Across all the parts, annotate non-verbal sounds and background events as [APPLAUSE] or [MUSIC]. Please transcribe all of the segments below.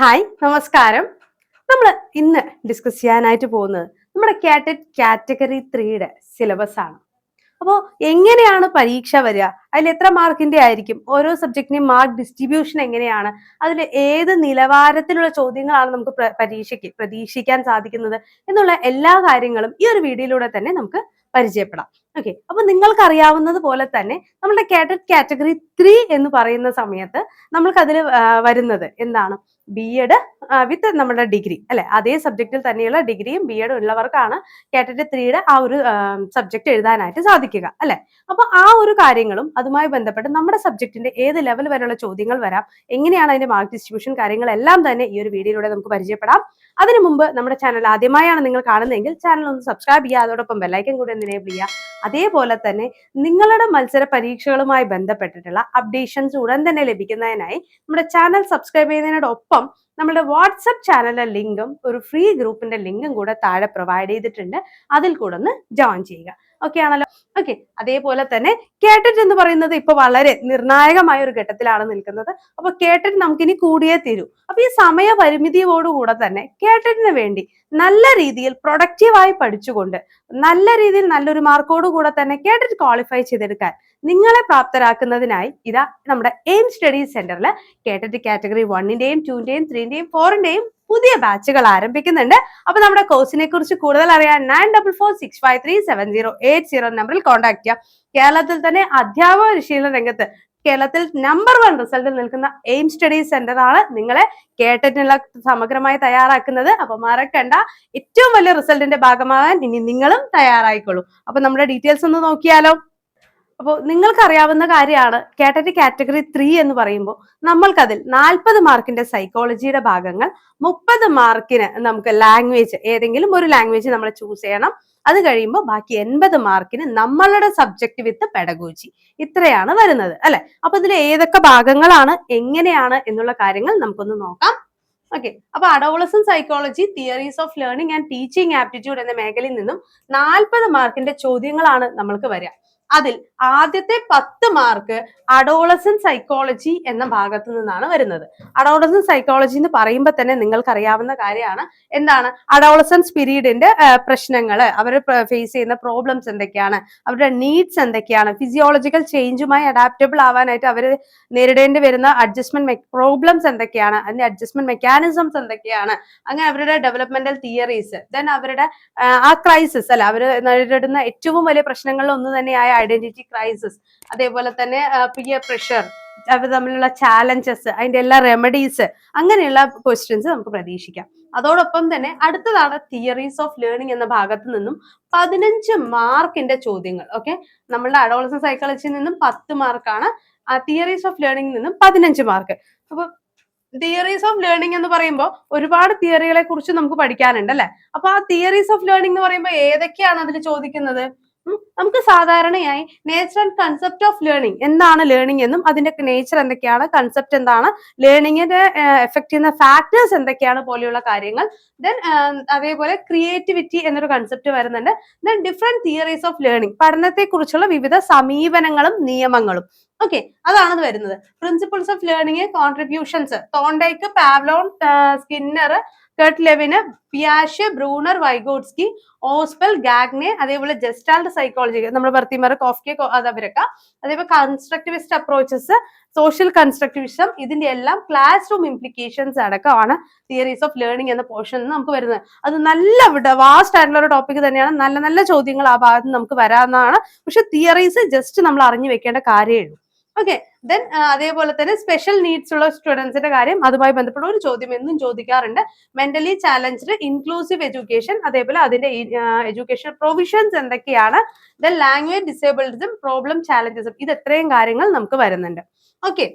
Hi നമസ്കാരം. നമ്മൾ ഇന്ന് ഡിസ്കസ് ചെയ്യാനായിട്ട് പോകുന്നത് നമ്മുടെ കാറ്ററ്റ് കാറ്റഗറി ത്രീയുടെ സിലബസ് ആണ്. അപ്പോൾ എങ്ങനെയാണ് പരീക്ഷ വരിക? അതിൽ എത്ര മാർക്കിന്റെ ആയിരിക്കും? ഓരോ സബ്ജക്റ്റിന്റെയും മാർക്ക് ഡിസ്ട്രിബ്യൂഷൻ എങ്ങനെയാണ്? അതിൽ ഏത് നിലവാരത്തിലുള്ള ചോദ്യങ്ങളാണ് നമുക്ക് പരീക്ഷയ്ക്ക് പ്രതീക്ഷിക്കാൻ സാധിക്കുന്നത്? എന്നുള്ള എല്ലാ കാര്യങ്ങളും ഈ ഒരു വീഡിയോയിലൂടെ തന്നെ നമുക്ക് പരിചയപ്പെടാം. ഓക്കെ അപ്പൊ നിങ്ങൾക്ക് അറിയാവുന്നത് പോലെ തന്നെ നമ്മുടെ കാറ്ററ്റ് കാറ്റഗറി ത്രീ എന്ന് പറയുന്ന സമയത്ത് നമ്മൾക്ക് അതിൽ വരുന്നത് എന്താണ്? ബി എഡ് വിത്ത് നമ്മുടെ ഡിഗ്രി അല്ലെ? അതേ സബ്ജക്റ്റിൽ തന്നെയുള്ള ഡിഗ്രിയും ബി എഡും ഉള്ളവർക്കാണ് കാറ്റഗറി ത്രീയുടെ ആ ഒരു സബ്ജക്ട് എഴുതാനായിട്ട് സാധിക്കുക. അല്ലെ? അപ്പൊ ആ ഒരു കാര്യങ്ങളും അതുമായി ബന്ധപ്പെട്ട് നമ്മുടെ സബ്ജക്റ്റിന്റെ ഏത് ലെവൽ വരെയുള്ള ചോദ്യങ്ങൾ വരാം എങ്ങനെയാണ് അതിന്റെ മാർക്ക് ഡിസ്ട്രിബ്യൂഷൻ കാര്യങ്ങളെല്ലാം തന്നെ ഈ ഒരു വീഡിയോയിലൂടെ നമുക്ക് പരിചയപ്പെടാം. അതിനു മുമ്പ് നമ്മുടെ ചാനൽ ആദ്യമായാണ് നിങ്ങൾ കാണുന്നതെങ്കിൽ ചാനൽ ഒന്ന് സബ്സ്ക്രൈബ് ചെയ്യുക അതോടൊപ്പം ബെല്ലൈക്കൻ കൂടി ഒന്ന് എനേബിൾ ചെയ്യുക. അതേപോലെ തന്നെ നിങ്ങളുടെ മത്സര പരീക്ഷകളുമായി ബന്ധപ്പെട്ടിട്ടുള്ള അപ്ഡേഷൻസ് ഉടൻ തന്നെ ലഭിക്കുന്നതിനായി നമ്മുടെ ചാനൽ സബ്സ്ക്രൈബ് ചെയ്യുന്നതിനോടൊപ്പം നമ്മുടെ വാട്സപ്പ് ചാനലിലെ ലിങ്കും ഒരു ഫ്രീ ഗ്രൂപ്പിന്റെ ലിങ്കും കൂടെ താഴെ പ്രൊവൈഡ് ചെയ്തിട്ടുണ്ട്. അതിൽ കൂടെ ഒന്ന് ജോയിൻ ചെയ്യുക. ഓക്കെ ആണല്ലോ ഓക്കെ അതേപോലെ തന്നെ കേട്ടറ്റ് എന്ന് പറയുന്നത് ഇപ്പൊ വളരെ നിർണായകമായ ഒരു ഘട്ടത്തിലാണ് നിൽക്കുന്നത്. അപ്പൊ കേട്ടറ്റ് നമുക്കിനി കൂടിയേ തീരൂ. അപ്പൊ ഈ സമയപരിമിതിയോടുകൂടെ തന്നെ കേട്ടറ്റിന് വേണ്ടി നല്ല രീതിയിൽ പ്രൊഡക്റ്റീവായി പഠിച്ചുകൊണ്ട് നല്ല രീതിയിൽ നല്ലൊരു മാർക്കോടുകൂടെ തന്നെ കേട്ടിട്ട് ക്വാളിഫൈ ചെയ്തെടുക്കാൻ നിങ്ങളെ പ്രാപ്തരാക്കുന്നതിനായി ഇതാ നമ്മുടെ എയിം സ്റ്റഡി സെന്ററിൽ കേട്ടിട്ട് കാറ്റഗറി വണ്ണിന്റെയും ടൂന്റെയും ത്രീന്റെയും ഫോറിന്റെയും പുതിയ ബാച്ചുകൾ ആരംഭിക്കുന്നുണ്ട്. അപ്പൊ നമ്മുടെ കോഴ്സിനെ കുറിച്ച് കൂടുതൽ അറിയാൻ nine double four six five three seven zero eight zero നമ്പറിൽ കോൺടാക്ട് ചെയ്യാം. കേരളത്തിൽ തന്നെ അധ്യാപക പരിശീലന രംഗത്ത് കേരളത്തിൽ നമ്പർ വൺ റിസൾട്ടിൽ നിൽക്കുന്ന എയിം സ്റ്റഡി സെന്റർ ആണ് നിങ്ങളെ കേട്ടിട്ടുള്ള സമഗ്രമായി തയ്യാറാക്കുന്നത്. അപ്പൊ മറക്കണ്ട. ഏറ്റവും വലിയ റിസൾട്ടിന്റെ ഭാഗമാകാൻ ഇനി നിങ്ങളും തയ്യാറായിക്കോളൂ. അപ്പൊ നമ്മുടെ ഡീറ്റെയിൽസ് ഒന്ന് നോക്കിയാലോ. അപ്പോൾ നിങ്ങൾക്ക് അറിയാവുന്ന കാര്യമാണ് കാറ്റഗറി കാറ്റഗറി ത്രീ എന്ന് പറയുമ്പോൾ നമ്മൾക്കതിൽ നാൽപ്പത് മാർക്കിന്റെ സൈക്കോളജിയുടെ ഭാഗങ്ങൾ മുപ്പത് മാർക്കിന് നമുക്ക് ലാംഗ്വേജ് ഏതെങ്കിലും ഒരു ലാംഗ്വേജ് നമ്മൾ ചൂസ് ചെയ്യണം. അത് കഴിയുമ്പോൾ ബാക്കി എൺപത് മാർക്കിന് നമ്മളുടെ സബ്ജക്ട് വിത്ത് പെഡഗോജി ഇത്രയാണ് വരുന്നത് അല്ലെ? അപ്പൊ ഇതിൽ ഏതൊക്കെ ഭാഗങ്ങളാണ് എങ്ങനെയാണ് എന്നുള്ള കാര്യങ്ങൾ നമുക്കൊന്ന് നോക്കാം. ഓക്കെ അപ്പൊ adolescence psychology theories of learning and teaching aptitude എന്ന മേഖലയിൽ നിന്നും നാൽപ്പത് മാർക്കിന്റെ ചോദ്യങ്ങളാണ് നമ്മൾക്ക് വരിക. അതിൽ ആദ്യത്തെ പത്ത് മാർക്ക് അഡോളസൻ സൈക്കോളജി എന്ന ഭാഗത്ത് നിന്നാണ് വരുന്നത്. അഡോളസൻ സൈക്കോളജി എന്ന് പറയുമ്പോൾ തന്നെ നിങ്ങൾക്ക് അറിയാവുന്ന കാര്യമാണ്. എന്താണ്? അഡോളസൻസ് പീരീഡിന്റെ പ്രശ്നങ്ങൾ അവർ ഫേസ് ചെയ്യുന്ന പ്രോബ്ലംസ് എന്തൊക്കെയാണ്? അവരുടെ നീഡ്സ് എന്തൊക്കെയാണ്? ഫിസിയോളജിക്കൽ ചേഞ്ചുമായി അഡാപ്റ്റബിൾ ആവാനായിട്ട് അവർ നേരിടേണ്ടി വരുന്ന അഡ്ജസ്റ്റ്മെന്റ് പ്രോബ്ലംസ് എന്തൊക്കെയാണ്? അതിന്റെ അഡ്ജസ്റ്റ്മെന്റ് മെക്കാനിസംസ് എന്തൊക്കെയാണ്? അങ്ങനെ അവരുടെ ഡെവലപ്മെന്റൽ തിയറീസ് ദെൻ അവരുടെ ആ ക്രൈസിസ് അല്ല അവർ നേരിടുന്ന ഏറ്റവും വലിയ പ്രശ്നങ്ങളിൽ ഒന്ന് തന്നെയായ ഐഡന്റിറ്റി ക്രൈസിസ് അതേപോലെ തന്നെ പിയർ പ്രഷർ അവർ തമ്മിലുള്ള ചാലഞ്ചസ് അതിന്റെ എല്ലാ റെമഡീസ് അങ്ങനെയുള്ള ക്വസ്റ്റ്യൻസ് നമുക്ക് പ്രതീക്ഷിക്കാം. അതോടൊപ്പം തന്നെ അടുത്തതാണ് തിയറീസ് ഓഫ് ലേണിംഗ് എന്ന ഭാഗത്ത് നിന്നും പതിനഞ്ച് മാർക്കിന്റെ ചോദ്യങ്ങൾ ഓക്കെ നമ്മളുടെ അഡോളസൻ സൈക്കോളജിയിൽ നിന്നും പത്ത് മാർക്കാണ് ആ തിയറീസ് ഓഫ് ലേണിംഗിൽ നിന്നും പതിനഞ്ച് മാർക്ക്. അപ്പൊ തിയറീസ് ഓഫ് ലേണിംഗ് എന്ന് പറയുമ്പോൾ ഒരുപാട് തിയറികളെ കുറിച്ച് നമുക്ക് പഠിക്കാനുണ്ട് അല്ലെ? അപ്പൊ ആ തിയറീസ് ഓഫ് ലേണിംഗ് എന്ന് പറയുമ്പോൾ ഏതൊക്കെയാണ് അതിൽ ചോദിക്കുന്നത്? നമുക്ക് സാധാരണയായി nature and concept of learning എന്താണ് ലേണിംഗ് എന്നും അതിന്റെ നേച്ചർ എന്തൊക്കെയാണ് കൺസെപ്റ്റ് എന്താണ് ലേണിങ്ങിന്റെ എഫക്ട് ചെയ്യുന്ന ഫാക്ടേഴ്സ് എന്തൊക്കെയാണ് പോലെയുള്ള കാര്യങ്ങൾ. ദെൻ അതേപോലെ ക്രിയേറ്റിവിറ്റി എന്നൊരു കൺസെപ്റ്റ് വരുന്നുണ്ട്. Then different theories of learning പഠനത്തെ കുറിച്ചുള്ള വിവിധ സമീപനങ്ങളും നിയമങ്ങളും. ഓക്കെ അതാണ് വരുന്നത്. Principles of learning contributions Thorndike Pavlov Skinner Kurt പിയാഷ് Bruner Vygotsky Ausubel Gagne അതേപോലെ ജസ്റ്റാൾഡ് സൈക്കോളജി നമ്മൾ ഭർത്തിമാർ കോഫ്കെ അതവരൊക്കെ അതേപോലെ കൺസ്ട്രക്ടിവിസ്റ്റ് അപ്രോച്ചസ് സോഷ്യൽ കൺസ്ട്രക്ടിവിസം ഇതിന്റെ എല്ലാം ക്ലാസ് റൂം ഇംപ്ലിക്കേഷൻസ് അടക്കമാണ് തിയറീസ് ഓഫ് ലേണിംഗ് എന്ന പോർഷൻ നമുക്ക് വരുന്നത്. അത് നല്ല വാസ്റ്റ് ആയിട്ടുള്ള ഒരു ടോപ്പിക് തന്നെയാണ്. നല്ല നല്ല ചോദ്യങ്ങൾ ആ ഭാഗത്ത് നമുക്ക് വരാവുന്നതാണ്. പക്ഷെ തിയറീസ് ജസ്റ്റ് നമ്മൾ അറിഞ്ഞു വെക്കേണ്ട കാര്യമേ ഉള്ളൂ. ഓക്കെ ദെൻ അതേപോലെ തന്നെ സ്പെഷ്യൽ നീഡ്സ് ഉള്ള സ്റ്റുഡൻസിന്റെ കാര്യം അതുമായി ബന്ധപ്പെട്ട ഒരു ചോദ്യം എന്നും ചോദിക്കാറുണ്ട്. മെന്റലി ചാലഞ്ച്ഡ് ഇൻക്ലൂസീവ് എഡ്യൂക്കേഷൻ അതേപോലെ അതിന്റെ എഡ്യൂക്കേഷൻ പ്രൊവിഷൻസ് എന്തൊക്കെയാണ്? ദെൻ ലാംഗ്വേജ് ഡിസേബിളിസം പ്രോബ്ലം ചാലഞ്ചസും ഇത് എത്രയും കാര്യങ്ങൾ നമുക്ക് വരുന്നുണ്ട്. ഓക്കെ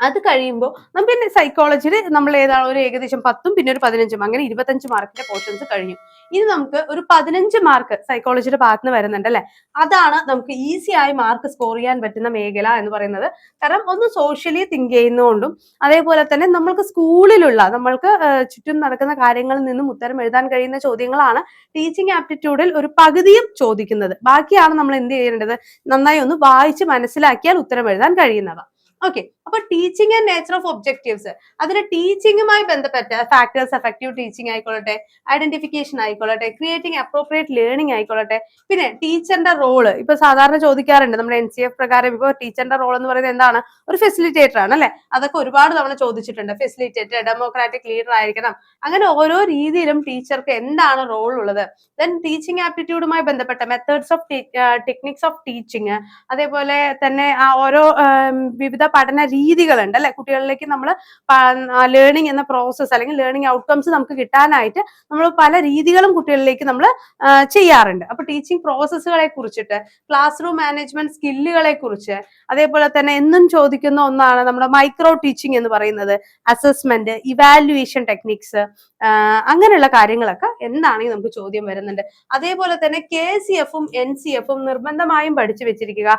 അത് കഴിയുമ്പോൾ നമുക്ക് പിന്നെ സൈക്കോളജിയിൽ നമ്മൾ ഏതാണ് ഒരു ഏകദേശം പത്തും പിന്നെ ഒരു പതിനഞ്ചും അങ്ങനെ ഇരുപത്തഞ്ച് മാർക്കിന്റെ പോർഷൻസ് കഴിഞ്ഞു. ഇനി നമുക്ക് ഒരു പതിനഞ്ച് മാർക്ക് സൈക്കോളജിയുടെ ഭാഗത്ത് നിന്ന് വരുന്നുണ്ട് അല്ലെ? അതാണ് നമുക്ക് ഈസി ആയി മാർക്ക് സ്കോർ ചെയ്യാൻ പറ്റുന്ന മേഖല എന്ന് പറയുന്നത്. കാരണം ഒന്ന് സോഷ്യലി തിങ്ക് ചെയ്യുന്നതുകൊണ്ടും അതേപോലെ തന്നെ നമ്മൾക്ക് സ്കൂളിലുള്ള നമ്മൾക്ക് ചുറ്റും നടക്കുന്ന കാര്യങ്ങളിൽ നിന്നും ഉത്തരം എഴുതാൻ കഴിയുന്ന ചോദ്യങ്ങളാണ് ടീച്ചിങ് ആപ്റ്റിറ്റ്യൂഡിൽ ഒരു പകുതിയും ചോദിക്കുന്നത്. ബാക്കിയാണ് നമ്മൾ എന്ത് ചെയ്യേണ്ടത്? നന്നായി ഒന്ന് വായിച്ച് മനസ്സിലാക്കിയാൽ ഉത്തരം എഴുതാൻ കഴിയുന്നവ. ഓക്കെ അപ്പൊ teaching and nature of objectives അതിന് ടീച്ചിങ്ങുമായി ബന്ധപ്പെട്ട ഫാക്ടേഴ്സ് എഫക്റ്റീവ് ടീച്ചിങ് ആയിക്കോളട്ടെ ഐഡന്റിഫിക്കേഷൻ ആയിക്കോളട്ടെ ക്രിയേറ്റിംഗ് അപ്രോപ്രിയേറ്റ് ലേണിംഗ് ആയിക്കോളട്ടെ പിന്നെ ടീച്ചറിന്റെ റോൾ ഇപ്പൊ സാധാരണ ചോദിക്കാറുണ്ട് നമ്മുടെ എൻ സി എഫ് പ്രകാരം ഇപ്പൊ ടീച്ചറിന്റെ റോൾ എന്ന് പറയുന്നത് എന്താണ്? ഒരു ഫെസിലിറ്റേറ്റർ ആണ് അല്ലെ? അതൊക്കെ ഒരുപാട് തവണ ചോദിച്ചിട്ടുണ്ട്. ഫെസിലിറ്റേറ്റർ ഡെമോക്രാറ്റിക് ലീഡർ ആയിരിക്കണം. അങ്ങനെ ഓരോ രീതിയിലും ടീച്ചർക്ക് എന്താണ് റോൾ ഉള്ളത്? ദെൻ ടീച്ചിങ് ആപ്റ്റിറ്റ്യൂഡുമായി ബന്ധപ്പെട്ട methods of techniques of teaching അതേപോലെ തന്നെ ആ ഓരോ വിവിധ പഠന രീതികളുണ്ട് അല്ലെ? കുട്ടികളിലേക്ക് നമ്മൾ ലേണിംഗ് എന്ന പ്രോസസ്സ് അല്ലെങ്കിൽ ലേണിംഗ് ഔട്ട്കംസ് നമുക്ക് കിട്ടാനായിട്ട് നമ്മൾ പല രീതികളും കുട്ടികളിലേക്ക് നമ്മൾ ചെയ്യാറുണ്ട്. അപ്പൊ ടീച്ചിങ് പ്രോസസ്സുകളെ കുറിച്ചിട്ട് ക്ലാസ് റൂം മാനേജ്മെന്റ് സ്കില്ലുകളെ കുറിച്ച് അതേപോലെ തന്നെ എന്നും ചോദിക്കുന്ന ഒന്നാണ് നമ്മുടെ മൈക്രോ ടീച്ചിങ് എന്ന് പറയുന്നത്. അസസ്മെന്റ് ഇവാലുവേഷൻ ടെക്നിക്സ് അങ്ങനെയുള്ള കാര്യങ്ങളൊക്കെ എന്താണെങ്കിൽ നമുക്ക് ചോദ്യം വരുന്നുണ്ട്. അതേപോലെ തന്നെ കെ സി എഫും എൻ സി എഫും നിർബന്ധമായും പഠിച്ചു വെച്ചിരിക്കുക.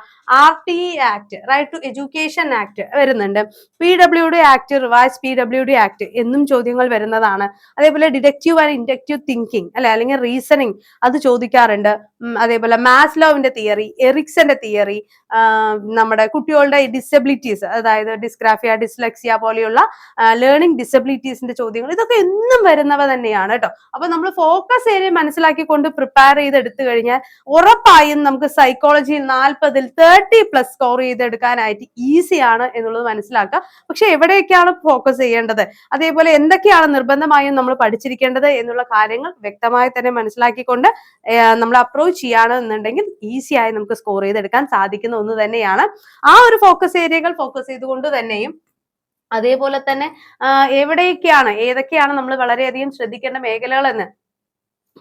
R T act right to education act വരുന്നുണ്ട്. P W D act revise P W D act എന്നും ചോദ്യങ്ങൾ വരുന്നതാണ്. അതേപോലെ ഡിഡക്റ്റീവ് ആൻഡ് ഇൻഡക്റ്റീവ് തിങ്കിങ് അല്ലെ അല്ലെങ്കിൽ റീസണിങ് അത് ചോദിക്കാറുണ്ട്. അതേപോലെ മാസ്ലോവിന്റെ തിയറി എറിക്സന്റെ തിയറി നമ്മുടെ കുട്ടികളുടെ ഡിസബിലിറ്റീസ് അതായത് ഡിസ്ഗ്രാഫിയ ഡിസ്ലക്സിയ പോലെയുള്ള ലേണിംഗ് ഡിസബിലിറ്റീസിന്റെ ചോദ്യങ്ങൾ ഇതൊക്കെ എന്നും വരുന്നവ തന്നെയാണ് കേട്ടോ അപ്പൊ നമ്മൾ ഫോക്കസ് ഏരിയ മനസ്സിലാക്കിക്കൊണ്ട് പ്രിപ്പയർ ചെയ്തെടുത്തു കഴിഞ്ഞാൽ ഉറപ്പായും നമുക്ക് സൈക്കോളജിയിൽ നാൽപ്പതിൽ തേർട്ടി പ്ലസ് സ്കോർ ചെയ്തെടുക്കാനായിട്ട് ഈസിയാണ് എന്നുള്ളത് മനസ്സിലാക്കുക. പക്ഷെ എവിടെയൊക്കെയാണ് ഫോക്കസ് ചെയ്യേണ്ടത്? അതേപോലെ എന്തൊക്കെയാണ് നിർബന്ധമായും നമ്മൾ പഠിച്ചിരിക്കേണ്ടത് എന്നുള്ള കാര്യങ്ങൾ വ്യക്തമായി തന്നെ മനസ്സിലാക്കിക്കൊണ്ട് നമ്മൾ അപ്രോച്ച് ചെയ്യുകയാണെന്നുണ്ടെങ്കിൽ ഈസി ആയി നമുക്ക് സ്കോർ ചെയ്തെടുക്കാൻ സാധിക്കുന്ന ഒന്ന് തന്നെയാണ്. ആ ഒരു ഫോക്കസ് ഏരിയകൾ ഫോക്കസ് ചെയ്തുകൊണ്ട് തന്നെയും അതേപോലെ തന്നെ എവിടെയൊക്കെയാണ് ഏതൊക്കെയാണ് നമ്മൾ വളരെയധികം ശ്രദ്ധിക്കേണ്ട മേഖലകൾ എന്ന്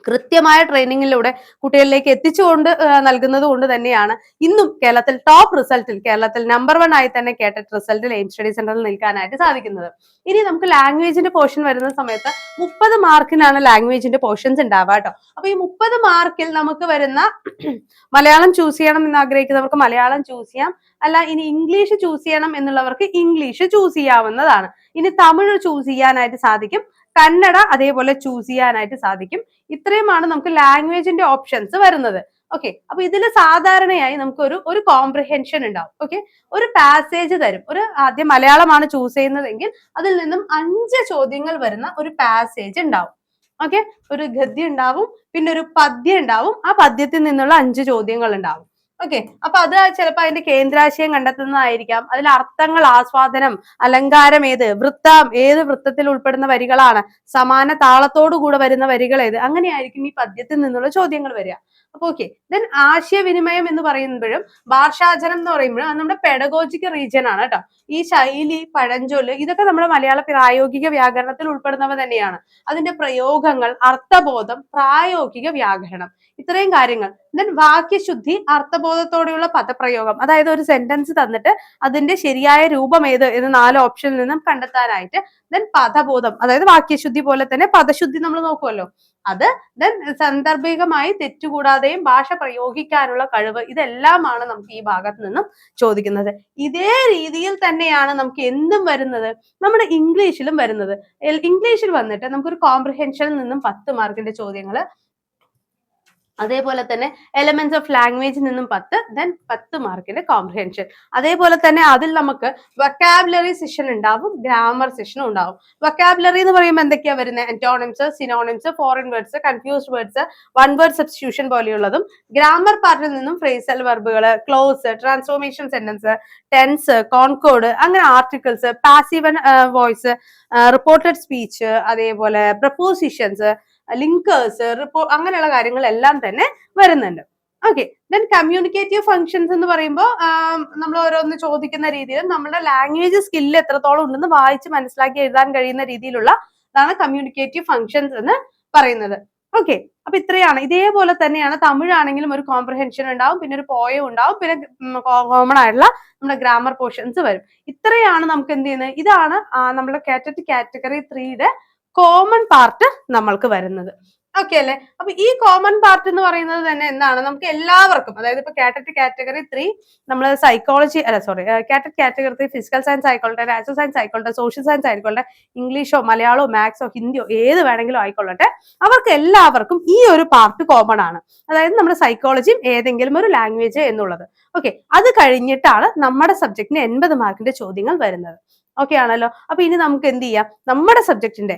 കൃത്യമായ ട്രെയിനിങ്ങിലൂടെ കുട്ടികളിലേക്ക് എത്തിച്ചുകൊണ്ട് നൽകുന്നത് കൊണ്ട് തന്നെയാണ് ഇന്നും കേരളത്തിൽ ടോപ്പ് റിസൾട്ടിൽ കേരളത്തിൽ നമ്പർ വൺ ആയി തന്നെ കേട്ടറ്റ് റിസൾട്ടിൽ എയിം സ്റ്റഡി സെന്ററിൽ നിൽക്കാനായിട്ട് സാധിക്കുന്നത്. ഇനി നമുക്ക് ലാംഗ്വേജിന്റെ പോർഷൻ വരുന്ന സമയത്ത് മുപ്പത് മാർക്കിനാണ് ലാംഗ്വേജിന്റെ പോർഷൻസ് ഉണ്ടാവുക കേട്ടോ. അപ്പൊ ഈ മുപ്പത് മാർക്കിൽ നമുക്ക് വരുന്ന [CLEARS THROAT] മലയാളം ചൂസ് ചെയ്യണം എന്ന് ആഗ്രഹിക്കുന്നവർക്ക് മലയാളം ചൂസ് ചെയ്യാം. അല്ല ഇനി ഇംഗ്ലീഷ് ചൂസ് ചെയ്യണം എന്നുള്ളവർക്ക് ഇംഗ്ലീഷ് ചൂസ് ചെയ്യാവുന്നതാണ്. ഇനി തമിഴ് ചൂസ് ചെയ്യാനായിട്ട് സാധിക്കും. കന്നഡ അതേപോലെ ചൂസ് ചെയ്യാനായിട്ട് സാധിക്കും. ഇത്രയുമാണ് നമുക്ക് ലാംഗ്വേജിന്റെ ഓപ്ഷൻസ് വരുന്നത്. ഓക്കെ അപ്പൊ ഇതിൽ സാധാരണയായി നമുക്ക് ഒരു ഒരു കോംപ്രിഹെൻഷൻ ഉണ്ടാവും. ഓക്കെ ഒരു പാസേജ് തരും. ഒരു ആദ്യം മലയാളമാണ് ചൂസ് ചെയ്യുന്നതെങ്കിൽ അതിൽ നിന്നും അഞ്ച് ചോദ്യങ്ങൾ വരുന്ന ഒരു പാസേജ് ഉണ്ടാവും. ഓക്കെ ഒരു ഗദ്യ ഉണ്ടാവും പിന്നെ ഒരു പദ്യം ഉണ്ടാവും. ആ പദ്യത്തിൽ നിന്നുള്ള അഞ്ച് ചോദ്യങ്ങൾ ഉണ്ടാവും. ഓക്കെ അപ്പൊ അത് ചിലപ്പോൾ അതിന്റെ കേന്ദ്രാശയം കണ്ടെത്തുന്നതായിരിക്കാം. അതിൽ അർത്ഥങ്ങൾ ആസ്വാദനം അലങ്കാരം ഏത് വൃത്തം ഏത് വൃത്തത്തിൽ ഉൾപ്പെടുന്ന വരികളാണ് സമാന താളത്തോടു കൂടെ വരുന്ന വരികൾ ഏത് അങ്ങനെയായിരിക്കും ഈ പദ്യത്തിൽ നിന്നുള്ള ചോദ്യങ്ങൾ വരിക. അപ്പൊ ഓക്കെ ദെൻ ആശയവിനിമയം എന്ന് പറയുമ്പോഴും ഭാഷാചനം എന്ന് പറയുമ്പോഴും അത് നമ്മുടെ പെഡഗോജിക്കൽ റീജിയൻ ആണ് കേട്ടോ. ഈ ശൈലി പഴഞ്ചൊല്ല് ഇതൊക്കെ നമ്മുടെ മലയാള പ്രായോഗിക വ്യാകരണത്തിൽ ഉൾപ്പെടുന്നവ തന്നെയാണ്. അതിന്റെ പ്രയോഗങ്ങൾ അർത്ഥബോധം പ്രായോഗിക വ്യാകരണം ഇത്രയും കാര്യങ്ങൾ. ദെൻ വാക്യശുദ്ധി അർത്ഥബോധത്തോടെയുള്ള പദപ്രയോഗം അതായത് ഒരു സെന്റൻസ് തന്നിട്ട് അതിന്റെ ശരിയായ രൂപം ഏത് എന്ന് നാല് ഓപ്ഷനിൽ നിന്നും കണ്ടെത്താനായിട്ട് ദെൻ പദബോധം അതായത് വാക്യശുദ്ധി പോലെ തന്നെ പദശുദ്ധി നമ്മൾ നോക്കുമല്ലോ അത് ദെൻ സന്ദർഭികമായി തെറ്റുകൂടാതെയും ഭാഷ പ്രയോഗിക്കാനുള്ള കഴിവ് ഇതെല്ലാമാണ് നമുക്ക് ഈ ഭാഗത്ത് നിന്നും ചോദിക്കുന്നത്. ഇതേ രീതിയിൽ തന്നെയാണ് നമുക്ക് എന്തും വരുന്നത്? നമ്മുടെ ഇംഗ്ലീഷിലും വരുന്നത്. ഇംഗ്ലീഷിൽ വന്നിട്ട് നമുക്കൊരു കോംപ്രിഹെൻഷനിൽ നിന്നും പത്ത് മാർക്കിന്റെ ചോദ്യങ്ങൾ അതേപോലെ തന്നെ എലമെന്റ്സ് ഓഫ് ലാംഗ്വേജിൽ നിന്നും പത്ത് ദെൻ പത്ത് മാർക്കിന്റെ കോംപ്രിഹെൻഷൻ അതേപോലെ തന്നെ അതിൽ നമുക്ക് വൊക്കാബുലറി സെഷൻ ഉണ്ടാവും ഗ്രാമർ സെഷനും ഉണ്ടാവും. വൊക്കാബുലറി എന്ന് പറയുമ്പോൾ എന്തൊക്കെയാണ് വരുന്നത് antonyms synonyms foreign words confused words one word substitution പോലെയുള്ളതും grammar പാർട്ടിൽ നിന്നും phrasal വെർബുകൾ clause transformation sentence tense concord അങ്ങനെ articles passive voice reported speech അതേപോലെ പ്രപ്പോസിഷൻസ് ലിങ്കേഴ്സ് റിപ്പോ അങ്ങനെയുള്ള കാര്യങ്ങളെല്ലാം തന്നെ വരുന്നുണ്ട്. ഓക്കെ ദെൻ കമ്മ്യൂണിക്കേറ്റീവ് ഫങ്ഷൻസ് എന്ന് പറയുമ്പോൾ നമ്മൾ ഓരോന്ന് ചോദിക്കുന്ന രീതിയിൽ നമ്മുടെ ലാംഗ്വേജ് സ്കില്ല് എത്രത്തോളം ഉണ്ടെന്ന് വായിച്ച് മനസ്സിലാക്കി എഴുതാൻ കഴിയുന്ന രീതിയിലുള്ള അതാണ് കമ്മ്യൂണിക്കേറ്റീവ് ഫങ്ഷൻസ് എന്ന് പറയുന്നത്. ഓക്കെ അപ്പൊ ഇത്രയാണ്. ഇതേപോലെ തന്നെയാണ് തമിഴാണെങ്കിലും ഒരു കോംപ്രഹെൻഷൻ ഉണ്ടാവും പിന്നെ ഒരു പോയം ഉണ്ടാവും പിന്നെ കോമൺ ആയിട്ടുള്ള നമ്മുടെ ഗ്രാമർ പോർഷൻസ് വരും. ഇത്രയാണ് നമുക്ക് എന്ത് ചെയ്യുന്നത്? ഇതാണ് നമ്മുടെ കാറ്റഗറി ത്രീയുടെ കോമൺ പാർട്ട് നമ്മൾക്ക് വരുന്നത്. ഓക്കെ അല്ലേ? അപ്പൊ ഈ കോമൺ പാർട്ട് എന്ന് പറയുന്നത് തന്നെ എന്താണ്? നമുക്ക് എല്ലാവർക്കും അതായത് ഇപ്പൊ കാറ്ററ്റ് കാറ്റഗറി ത്രീ നമ്മൾ സൈക്കോളജി അല്ല sorry KTET category three physical science ആയിക്കോട്ടെ നാച്ചുറൽ സയൻസ് ആയിക്കോട്ടെ സോഷ്യൽ സയൻസ് ആയിക്കോട്ടെ ഇംഗ്ലീഷോ മലയാളമോ മാത്സോ ഹിന്ദിയോ ഏത് വേണമെങ്കിലും ആയിക്കൊള്ളട്ടെ. അവർക്ക് എല്ലാവർക്കും ഈ ഒരു പാർട്ട് കോമൺ ആണ്. അതായത് നമ്മുടെ സൈക്കോളജിയും ഏതെങ്കിലും ഒരു ലാംഗ്വേജ് എന്നുള്ളത്. ഓക്കെ അത് കഴിഞ്ഞിട്ടാണ് നമ്മുടെ സബ്ജക്റ്റിന് എൺപത് മാർക്കിന്റെ ചോദ്യങ്ങൾ വരുന്നത്. ഓക്കെ ആണല്ലോ. അപ്പൊ ഇനി നമുക്ക് എന്ത് ചെയ്യാം? നമ്മുടെ സബ്ജക്റ്റിന്റെ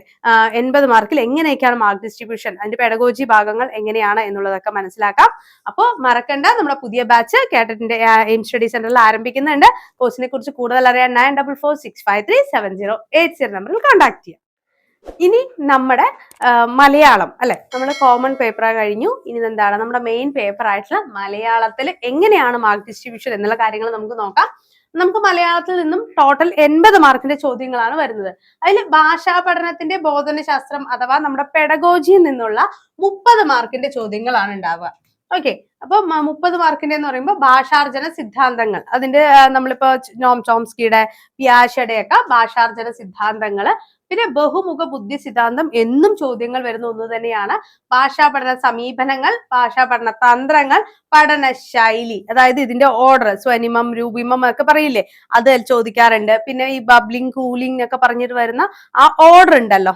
എൺപത് മാർക്കിൽ എങ്ങനെയൊക്കെയാണ് മാർക്ക് ഡിസ്ട്രിബ്യൂഷൻ അതിന്റെ പെഡഗോജി ഭാഗങ്ങൾ എങ്ങനെയാണ് എന്നുള്ളതൊക്കെ മനസ്സിലാക്കാം. അപ്പോൾ മറക്കണ്ട നമ്മുടെ പുതിയ ബാച്ച് കേട്ടറ്റിന്റെ എയിം സ്റ്റഡി സെന്ററിൽ ആരംഭിക്കുന്നുണ്ട്. കോഴ്സിനെ കുറിച്ച് കൂടുതൽ അറിയാൻ nine double four six five three seven zero eight zero നമ്പറിൽ കോൺടാക്ട് ചെയ്യാം. ഇനി നമ്മുടെ മലയാളം അല്ലെ? നമ്മുടെ കോമൺ പേപ്പർ കഴിഞ്ഞു. ഇനി എന്താണ് നമ്മുടെ മെയിൻ പേപ്പർ ആയിട്ടുള്ള മലയാളത്തിൽ എങ്ങനെയാണ് മാർക്ക് ഡിസ്ട്രിബ്യൂഷൻ എന്നുള്ള കാര്യങ്ങൾ നമുക്ക് നോക്കാം. നമുക്ക് മലയാളത്തിൽ നിന്നും ടോട്ടൽ എൺപത് മാർക്കിന്റെ ചോദ്യങ്ങളാണ് വരുന്നത്. അതിൽ ഭാഷാ പഠനത്തിന്റെ ബോധനശാസ്ത്രം അഥവാ നമ്മുടെ പെഡഗോജിയിൽ നിന്നുള്ള മുപ്പത് മാർക്കിന്റെ ചോദ്യങ്ങളാണ് ഉണ്ടാവുക. ഓക്കെ അപ്പൊ മുപ്പത് മാർക്കിന്റെ എന്ന് പറയുമ്പോൾ ഭാഷാർജന സിദ്ധാന്തങ്ങൾ. അതിന്റെ നമ്മളിപ്പോ നോം ചോംസ്കിയുടെ പിയാഷയുടെ ഒക്കെ ഭാഷാർജന സിദ്ധാന്തങ്ങൾ പിന്നെ ബഹുമുഖ ബുദ്ധി സിദ്ധാന്തം എന്നും ചോദ്യങ്ങൾ വരുന്ന ഒന്ന് തന്നെയാണ്. ഭാഷാ പഠന സമീപനങ്ങൾ ഭാഷാ പഠന തന്ത്രങ്ങൾ പഠന ശൈലി. അതായത് ഇതിന്റെ ഓർഡർ സ്വനിമം രൂപിമം ഒക്കെ പറയില്ലേ? അത് ചോദിക്കാറുണ്ട്. പിന്നെ ഈ ബബ്ലിംഗ് കൂളിംഗ് ഒക്കെ പറഞ്ഞിട്ട് വരുന്ന ആ ഓർഡർ ഉണ്ടല്ലോ.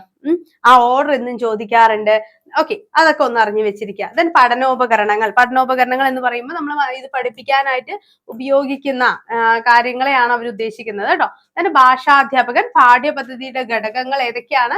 ആ ഓർഡർ എന്നും ചോദിക്കാറുണ്ട്. ഓക്കെ അതൊക്കെ ഒന്ന് അറിഞ്ഞു വെച്ചിരിക്കുക. ദെൻ പഠനോപകരണങ്ങൾ. പഠനോപകരണങ്ങൾ എന്ന് പറയുമ്പോൾ നമ്മൾ ഇത് പഠിപ്പിക്കാനായിട്ട് ഉപയോഗിക്കുന്ന കാര്യങ്ങളെയാണ് അവർ ഉദ്ദേശിക്കുന്നത് കേട്ടോ ദെൻ ഭാഷാധ്യാപകൻ പാഠ്യപദ്ധതിയുടെ ഘടകങ്ങൾ ഏതൊക്കെയാണ്?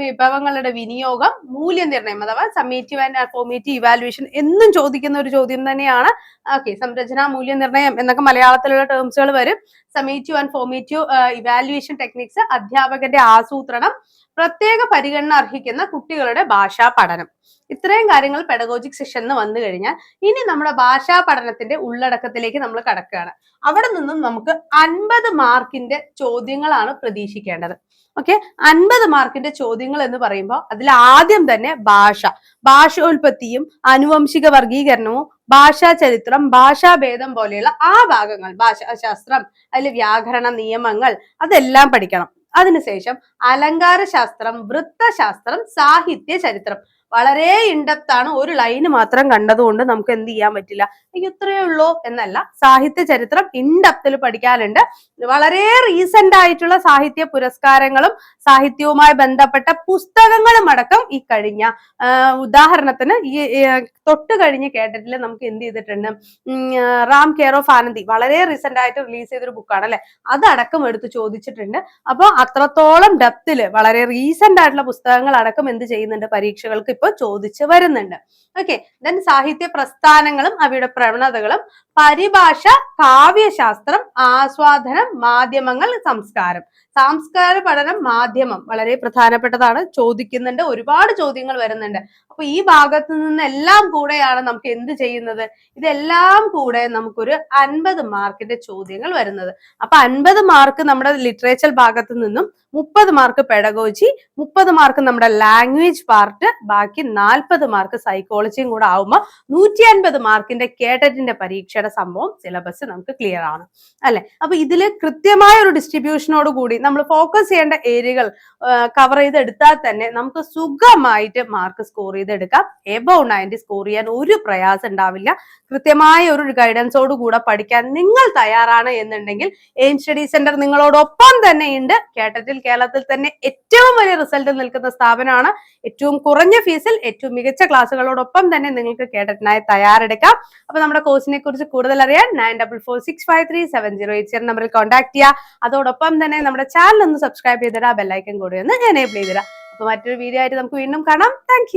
വിഭവങ്ങളുടെ വിനിയോഗം മൂല്യനിർണയം അഥവാ സമ്മേറ്റീവ് ആൻഡ് ഫോമേറ്റീവ് ഇവാലുവേഷൻ എന്നും ചോദിക്കുന്ന ഒരു ചോദ്യം തന്നെയാണ്. ഓക്കെ സംരചന മൂല്യനിർണയം എന്നൊക്കെ മലയാളത്തിലുള്ള ടേംസുകൾ വരും. Summative and formative evaluation techniques അധ്യാപകന്റെ ആസൂത്രണം പ്രത്യേക പരിഗണന അർഹിക്കുന്ന കുട്ടികളുടെ ഭാഷാ പഠനം. ഇത്രയും കാര്യങ്ങൾ പെഡഗോജിക് സെഷനിൽ വന്നു കഴിഞ്ഞാൽ ഇനി നമ്മുടെ ഭാഷാ പഠനത്തിന്റെ ഉള്ളടക്കത്തിലേക്ക് നമ്മൾ കടക്കുകയാണ്. അവിടെ നിന്നും നമുക്ക് അൻപത് മാർക്കിന്റെ ചോദ്യങ്ങളാണ് പ്രതീക്ഷിക്കേണ്ടത്. ഓക്കെ അൻപത് മാർക്കിന്റെ ചോദ്യങ്ങൾ എന്ന് പറയുമ്പോൾ അതിൽ ആദ്യം തന്നെ ഭാഷ. ഭാഷോൽപത്തിയും ആനുവംശിക വർഗീകരണവും ഭാഷാ ചരിത്രം ഭാഷാഭേദം പോലെയുള്ള ആ ഭാഗങ്ങൾ ഭാഷാശാസ്ത്രം അതിൽ വ്യാകരണ നിയമങ്ങൾ അതെല്ലാം പഠിക്കണം. അതിനുശേഷം അലങ്കാര ശാസ്ത്രം വൃത്തശാസ്ത്രം സാഹിത്യ ചരിത്രം. വളരെ ഇൻഡെപ്താണ് ഒരു ലൈന് മാത്രം കണ്ടതുകൊണ്ട് നമുക്ക് എന്ത് ചെയ്യാൻ പറ്റില്ല. ഇത്രയേ ഉള്ളൂ എന്നല്ല. സാഹിത്യ ചരിത്രം ഇൻഡപ്തിൽ പഠിക്കാനുണ്ട്. വളരെ റീസെന്റ് ആയിട്ടുള്ള സാഹിത്യ പുരസ്കാരങ്ങളും സാഹിത്യവുമായി ബന്ധപ്പെട്ട പുസ്തകങ്ങളും അടക്കം ഈ കഴിഞ്ഞ ഉദാഹരണത്തിന് ഈ തൊട്ട് കഴിഞ്ഞ് കേട്ടിട്ടില്ല നമുക്ക് എന്ത് ചെയ്തിട്ടുണ്ട്? റാം കെയർ ഓഫ് ആനന്ദി വളരെ റീസെന്റ് ആയിട്ട് റിലീസ് ചെയ്തൊരു ബുക്കാണ് അല്ലെ? അതടക്കം എടുത്ത് ചോദിച്ചിട്ടുണ്ട്. അപ്പോൾ അത്രത്തോളം ഡെപ്തിൽ വളരെ റീസെന്റ് ആയിട്ടുള്ള പുസ്തകങ്ങൾ അടക്കം എന്ത് ചെയ്യുന്നുണ്ട് പരീക്ഷകൾക്ക് ഇപ്പൊ ചോദിച്ചു വരുന്നുണ്ട്. ഓക്കെ ദെൻ സാഹിത്യ പ്രസ്ഥാനങ്ങളും അവയുടെ പ്രവണതകളും പരിഭാഷ കാവ്യശാസ്ത്രം ആസ്വാദനം മാധ്യമങ്ങൾ സംസ്കാരം. സാംസ്കാര പഠനം മാധ്യമം വളരെ പ്രധാനപ്പെട്ടതാണ്. ചോദിക്കുന്നുണ്ട് ഒരുപാട് ചോദ്യങ്ങൾ വരുന്നുണ്ട്. അപ്പൊ ഈ ഭാഗത്ത് നിന്നെല്ലാം കൂടെയാണ് നമുക്ക് എന്ത് ചെയ്യുന്നത്? ഇതെല്ലാം കൂടെ നമുക്കൊരു അൻപത് മാർക്കിന്റെ ചോദ്യങ്ങൾ വരുന്നത്. അപ്പൊ അൻപത് മാർക്ക് നമ്മുടെ ലിറ്ററേച്ചർ ഭാഗത്ത് നിന്നും മുപ്പത് മാർക്ക് പെഡഗോജി മുപ്പത് മാർക്ക് നമ്മുടെ ലാംഗ്വേജ് പാർട്ട് ബാക്കി നാൽപ്പത് മാർക്ക് സൈക്കോളജിയും കൂടെ ആവുമ്പോൾ നൂറ്റി അൻപത് മാർക്കിന്റെ കേട്ടറ്റിന്റെ പരീക്ഷയുടെ സംഭവം സിലബസ് നമുക്ക് ക്ലിയർ ആണ്. അല്ലെ? അപ്പൊ ഇതിൽ കൃത്യമായ ഒരു ഡിസ്ട്രിബ്യൂഷനോട് കൂടി നമ്മൾ ഫോക്കസ് ചെയ്യേണ്ട ഏരിയകൾ കവർ ചെയ്തെടുത്താൽ തന്നെ നമുക്ക് സുഖമായിട്ട് മാർക്ക് സ്കോർ ചെയ്തെടുക്കാം. എബോ നയന്റി സ്കോർ ചെയ്യാൻ ഒരു പ്രയാസം ഉണ്ടാവില്ല. കൃത്യമായ ഒരു ഗൈഡൻസോട് കൂടെ പഠിക്കാൻ നിങ്ങൾ തയ്യാറാണ് എന്നുണ്ടെങ്കിൽ എയിം സ്റ്റഡി സെന്റർ നിങ്ങളോടൊപ്പം തന്നെ ഉണ്ട്. കേട്ടറ്റിൽ കേരളത്തിൽ തന്നെ ഏറ്റവും വലിയ റിസൾട്ട് നിൽക്കുന്ന സ്ഥാപനമാണ്. ഏറ്റവും കുറഞ്ഞ ഫീസിൽ ഏറ്റവും മികച്ച ക്ലാസ്സുകളോടൊപ്പം തന്നെ നിങ്ങൾക്ക് കേട്ടറ്റിനായി തയ്യാറെടുക്കാം. അപ്പൊ നമ്മുടെ കോഴ്സിനെ കുറിച്ച് കൂടുതൽ അറിയാൻ nine double four six five three seven zero eight zero നമ്പറിൽ കോൺടാക്ട് ചെയ്യുക അതോടൊപ്പം തന്നെ നമ്മുടെ ചാനൽ ഒന്ന് സബ്സ്ക്രൈബ് ചെയ്തിടാം. ബെല്ലൈക്കൻ കൂടി ഒന്ന് എനേബിൾ ചെയ്തിടാം. അപ്പൊ മറ്റൊരു വീഡിയോ ആയിട്ട് നമുക്ക് വീണ്ടും കാണാം. താങ്ക്